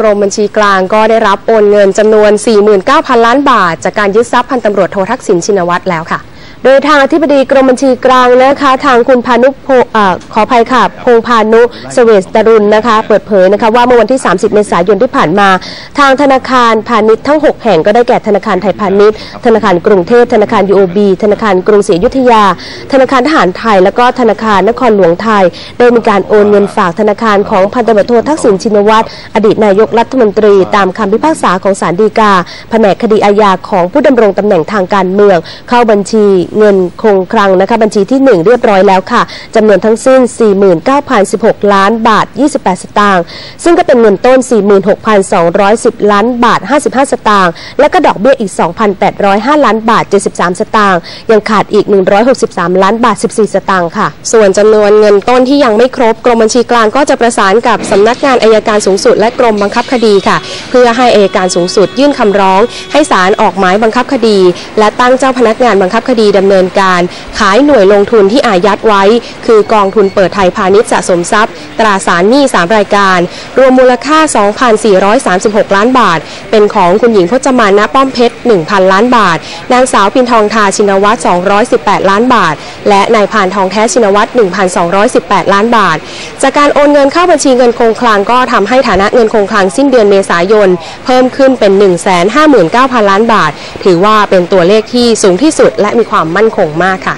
กรมบัญชีกลางก็ได้รับโอนเงินจำนวน 49,000 ล้านบาท จากการยึดทรัพย์พันตำรวจโททักษิณชินวัตรแล้วค่ะ โดยทางอธิบดีกรมบัญชีกลางนะคะ ทางคุณพานุอขออภัยค่ะพงพานุเสเวสตรุณนะคะ เปิดเผยนะคะว่าเมื่อวันที่ 30 เมษายนที่ผ่านมา ทางธนาคารพาณิชย์ทั้ง 6 แห่งก็ได้แก่ธนาคารไทยพาณิชย์ ธนาคารกรุงเทพธนาคาร UOB ธนาคารกรุงศรีอยุธยา ธนาคารทหารไทย และก็ธนาคารนครหลวงไทย ได้มีการโอนเงินฝากธนาคารของพันตำรวจโททักษิณชินวัตรอดีตนายกรัฐมนตรี ตามคำพิพากษาของศาลฎีกาแผนกคดีอาญาของผู้ดำรงตำแหน่งทางการเมือง เข้าบัญชีเงินคงคลังนะคะบัญชีที่ 1 เรียบร้อยแล้วค่ะจำนวนทั้งสิ้น 49,016 ล้านบาท 28 สตางค์ซึ่งก็เป็นเงินต้น 46,210 ล้านบาท 55 สตางค์และก็ดอกเบี้ยอีก 2,805 ล้านบาท 73 สตางค์ยังขาดอีก 163 ล้านบาท 14 สตางค์ค่ะ ส่วนจำนวนเงินต้นที่ยังไม่ครบกรมบัญชีกลางก็จะประสานกับสำนักงานอายการสูงสุดและกรมบังคับคดีค่ะ เพื่อให้อายการสูงสุดยื่นคำร้อง ให้ศาลออกหมายบังคับคดี และตั้งเจ้าพนักงานบังคับคดีดำเนินการขายหน่วยลงทุนที่อายัดไว้ คือกองทุนเปิดไทยพาณิชย์สะสมทรัพย์ ตราสารหนี้ 3 รายการ รวมมูลค่า 2,436 ล้านบาท เป็นของคุณหญิงพจมานณป้อมเพชร 1,000 ล้านบาท นางสาวปินทองทาชินวัตร218 ล้านบาท และนายพานทองแท้ชินวัตร1,218 ล้านบาท จากการโอนเงินเข้าบัญชีเงินคงคลังก็ทำให้ฐานะเงินคงคลังสิ้นเดือนเมษายน เพิ่มขึ้นเป็น 159,000 ล้านบาท ถือว่าเป็นตัวเลขที่สูงที่สุดและมีความมั่นคงมากค่ะ